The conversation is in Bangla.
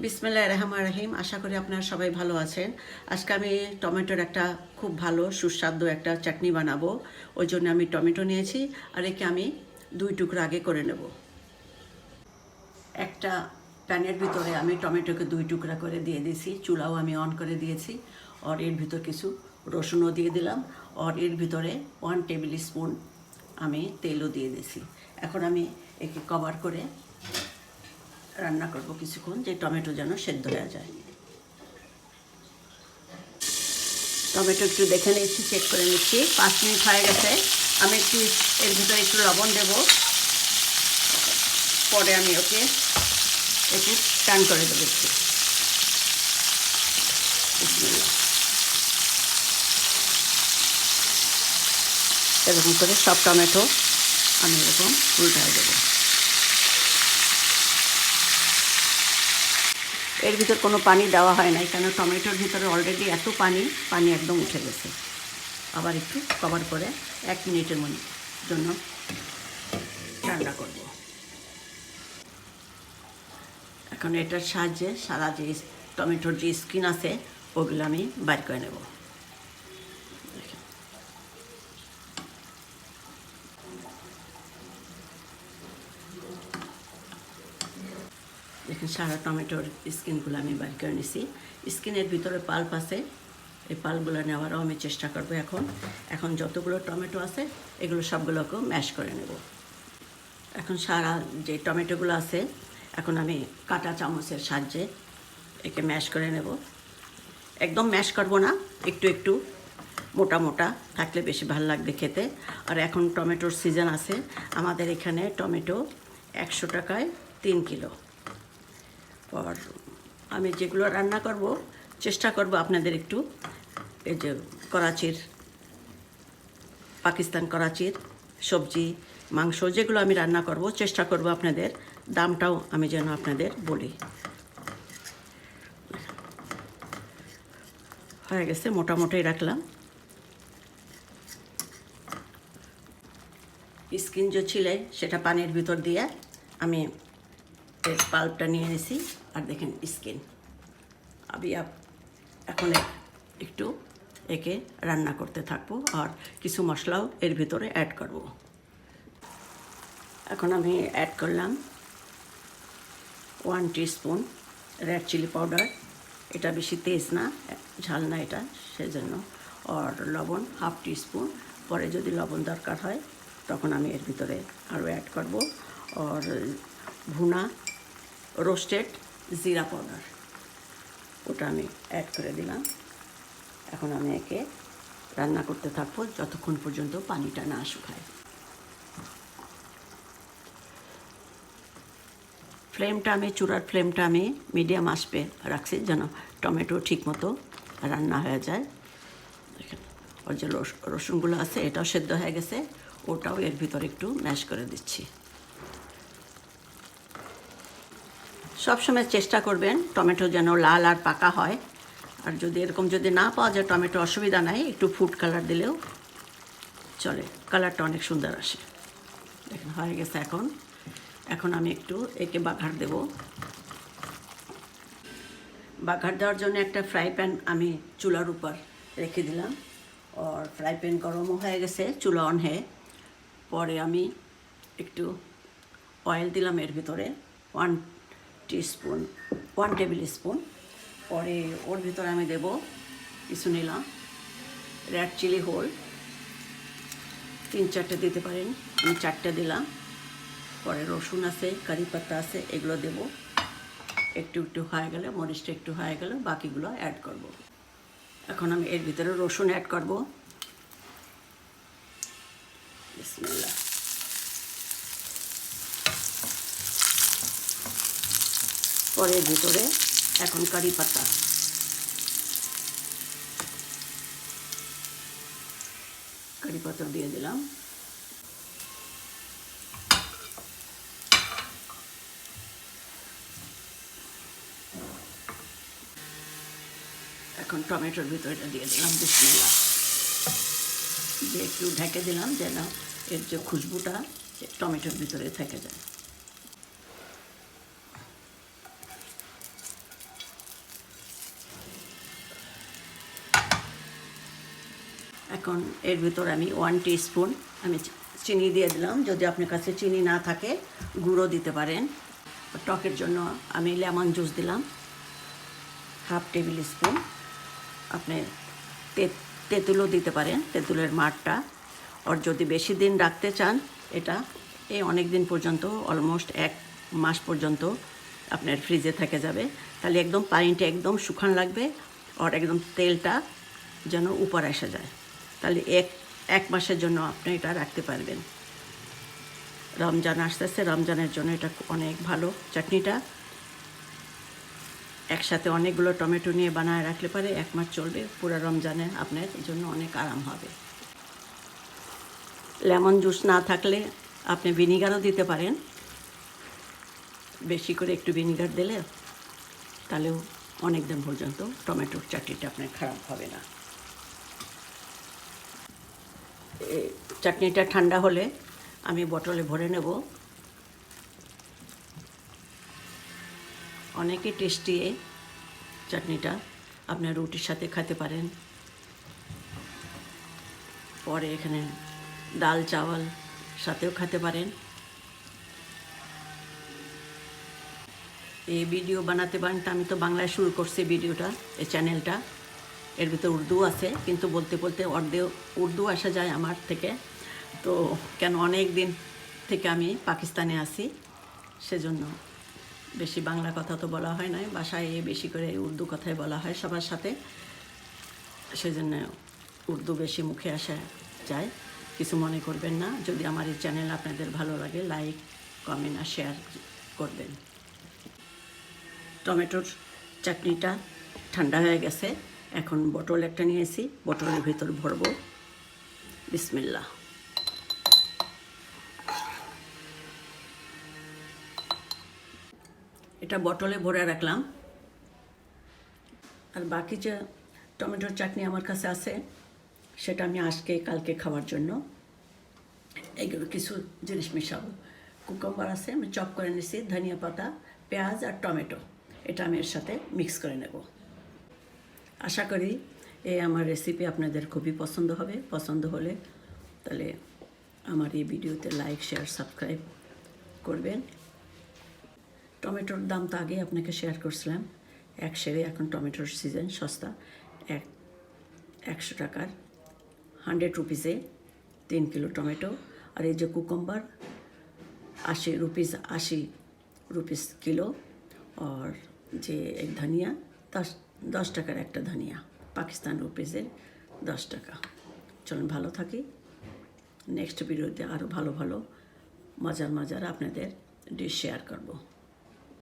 বিসমিল্লাহ রহমান রহিম। আশা করি আপনারা সবাই ভালো আছেন। আজকে আমি টমেটোর একটা খুব ভালো, সুস্বাদু একটা চাটনি বানাবো। ওই জন্য আমি টমেটো নিয়েছি আর একে আমি দুই টুকরো আগে করে নেব। একটা প্যানের ভিতরে আমি টমেটোকে দুই টুকরা করে দিয়ে দিয়েছি। চুলাও আমি অন করে দিয়েছি। আর এর ভিতর কিছু রসুনও দিয়ে দিলাম। আর এর ভিতরে ওয়ান টেবিল স্পুন আমি তেলও দিয়ে দিয়েছি। এখন আমি একে কভার করে রান্না করব কিছুক্ষণ, যে টমেটো যেন সেদ্ধ হয়ে যায়। টমেটো একটু দেখে নিচ্ছি চেক করে নিচ্ছি। পাঁচ মিনিট হয়ে গেছে। আমি একটু এর ভিতরে একটু লবণ দেব। পরে আমি ওকে একটু টান করে দেবো একটু। এরকম করে সব টমেটো আমি এরকম উল্টায় দেবো। এর ভিতর কোনো পানি দেওয়া হয় না কেন টমেটোর ভিতরে অলরেডি এত পানি পানি একদম উঠে গেছে। আবার একটু কভার করে এক মিনিটের জন্য ঠান্ডা করব। এখন এটার সাহায্যে সারা যে টমেটোর যে স্কিন আছে, ওগুলো আমি বাইর করে নেব। দেখুন সারা টমেটোর স্কিনগুলো আমি বাইর করে নিছি। স্কিনের ভিতরে পাল্প আছে, এই পাল্পগুলো নেওয়ারও আমি চেষ্টা করব এখন। এখন যতগুলো টমেটো আছে, এগুলো সবগুলোকেও ম্যাশ করে নেব। এখন সারা যে টমেটোগুলো আছে, এখন আমি কাটা চামচের সাহায্যে একে ম্যাশ করে নেব। একদম ম্যাশ করব না, একটু একটু, মোটা মোটা, থাকলে বেশি ভালো লাগবে খেতে। আর এখন টমেটোর সিজন আছে, আমাদের এখানে টমেটো একশো টাকায় তিন কিলো। আর আমি যেগুলো রান্না করব, চেষ্টা করব আপনাদের একটু এই যে করাচির, পাকিস্তান করাচির সবজি, মাংস যেগুলো আমি রান্না করব, চেষ্টা করব আপনাদের দামটাও আমি যেন আপনাদের বলি। হয়ে গেছে, মোটামুটি রাখলাম। স্কিন যে ছিলে সেটা পানির ভিতর দিয়ে আমি পাল্পটা নিয়ে নিছি। আর দেখেন স্কিন আমি এখন একটু একে রান্না করতে থাকব আর কিছু মশলাও এর ভিতরে অ্যাড করব। এখন আমি অ্যাড করলাম one spoon red chilli powder এটা বেশি তেজ না, ঝাল না এটা, সেজন্য। আর লবণ হাফ স্পুন পরে যদি লবণ দরকার হয়, তখন আমি এর ভিতরে আরও অ্যাড করব। আর ভুনা রোস্টেড জিরা পাউডার। ওটা আমি অ্যাড করে দিলাম। এখন আমি একে রান্না করতে থাকব যতক্ষণ পর্যন্ত পানিটা না শুকায়। ফ্লেমটা আমি চূড়ার ফ্লেমটা আমি মিডিয়াম আসবে রাখছি যেন টমেটো ঠিকমতো রান্না হয়ে যায়। ওর যে রস- রসুনগুলো আছে, এটাও সেদ্ধ হয়ে গেছে। ওটাও এর ভিতরে একটু ম্যাশ করে দিচ্ছি। সবসময় চেষ্টা করবেন টমেটো যেন লাল আর পাকা হয়। আর যদি এরকম যদি না পাওয়া যায় টমেটো অসুবিধা নাই, একটু ফুড কালার দিলেও চলে। কালারটা অনেক সুন্দর আসে। দেখেন, হয়ে গেছে এখন। এখন আমি একটু একে বাঘার দেব। বাঘার দেওয়ার জন্য একটা ফ্রাই প্যান আমি চুলার উপর রেখে দিলাম। আর ফ্রাই প্যান গরমও হয়ে গেছে, চুলা অন হয়ে পরে আমি একটু অয়েল দিলাম এর ভিতরে। One spoon one tablespoon পরে ওর ভিতরে আমি দেব কিছু নিলাম, রেড চিলি হোল। তিন চারটে দিতে পারেন, আমি চারটে দিলাম। পরে রসুন আছে, কারি পাতা আছে, এগুলো দেব। একটু একটু হয়ে গেলে, মরিচটা একটু হয়ে গেলে বাকিগুলো অ্যাড করব। এখন আমি এর ভিতরে রসুন অ্যাড করব। বিসমিল্লাহ। পরে ভিতরে এখন কারি পাতা। কারি পাতা দিয়ে দিলাম। এখন টমেটোর ভিতরেটা দিয়ে দিলাম, বিসমিল্লাহ। দিয়ে একটু ঢেকে দিলাম, যেন এর যে খুশবুটা টমেটোর ভিতরে থেকে যায়। এখন এর ভিতর আমি ওয়ান স্পুন আমি চিনি দিয়ে দিলাম। যদি আপনার কাছে চিনি না থাকে, গুঁড়ো দিতে পারেন। টকের জন্য আমি লেমন জুস দিলাম। Half tablespoon. আপনি তেঁতুলও দিতে পারেন, তেঁতুলের মাঠটা আর যদি বেশি দিন রাখতে চান, এটা এই অনেক দিন পর্যন্ত অলমোস্ট এক মাস পর্যন্ত আপনার ফ্রিজে থেকে যাবে। তাহলে একদম পানিটা একদম শুকান লাগবে, আর একদম তেলটা যেন উপর এসে যায়। তাহলে এক এক মাসের জন্য আপনি এটা রাখতে পারবেন। রমজান আসতেছে, রমজানের জন্য এটা অনেক ভালো চাটনিটা। একসাথে অনেকগুলো টমেটো নিয়ে বানায় রাখলে পারে এক মাস চলবে, পুরো রমজানে আপনার জন্য অনেক আরাম হবে। লেমন জুস না থাকলে আপনি ভিনিগারও দিতে পারেন। বেশি করে একটু ভিনিগার দিলে তাহলেও অনেক দিন পর্যন্ত টমেটোর চাটনিটা আপনার খারাপ হবে না এই চাটনিটা ঠান্ডা হলে আমি বটলে ভরে নেব। অনেকে টেস্টি চাটনিটা। আপনার রুটির সাথে খেতে পারেন। পরে এখানে ডাল, চাওয়াল সাথেও খেতে পারেন। এই ভিডিও বানাতে পারেন তা আমি তো বাংলায় শুরু করছি ভিডিওটা, এই চ্যানেলটা এর ভিতরে উর্দু আছে, কিন্তু বলতে বলতে অর্ধে উর্দু আসা যায় আমার থেকে। তো কেন অনেক দিন থেকে আমি পাকিস্তানে আছি, সেজন্য বেশি বাংলা কথা তো বলা হয় না বাসায় বেশি করে উর্দু কথাই বলা হয় সবার সাথে। সেজন্য উর্দু বেশি মুখে আসা যায়। কিছু মনে করবেন না, যদি আমার এই চ্যানেল আপনাদের ভালো লাগে, লাইক, কমেন্ট আর শেয়ার করবেন। টমেটোর চাটনিটা ঠান্ডা হয়ে গেছে। এখন বটল একটা নিয়েছি, বটলের ভিতর ভরবো। বিসমিল্লা এটা বটলে ভরে রাখলাম। আর বাকি যে টমেটোর চাটনি আমার কাছে আছে, সেটা আমি আজকে, কালকে খাওয়ার জন্য। এইগুলো কিছু জিনিস মেশাবো। কুকম্বার আছে, আমি চপ করে নিছি ধনিয়া পাতা, পেঁয়াজ আর টমেটো। এটা আমি এর সাথে মিক্স করে নেব। আশা করি এই আমার রেসিপি আপনাদের খুবই পছন্দ হবে। পছন্দ হলে তাহলে আমার এই ভিডিওতে লাইক শেয়ার সাবস্ক্রাইব করবেন। টমেটোর দাম তো আগেই আপনাকে শেয়ার করছিলাম। এক সেরে এখন টমেটোর সিজন সস্তা। এক, একশো টাকার। হান্ড্রেড রুপিসে তিন কিলো টমেটো। আর এই যে কুকম্বার আশি রুপিস আশি রুপিস কিলো। আর যে এক ধনিয়া দশ দশ টাকার একটা ধনিয়া, পাকিস্তান রুপিসের দশ টাকা। চলুন, ভালো থাকি। নেক্সট ভিডিওতে আরও ভালো ভালো, মজার মজার আপনাদের ডিশ শেয়ার করব।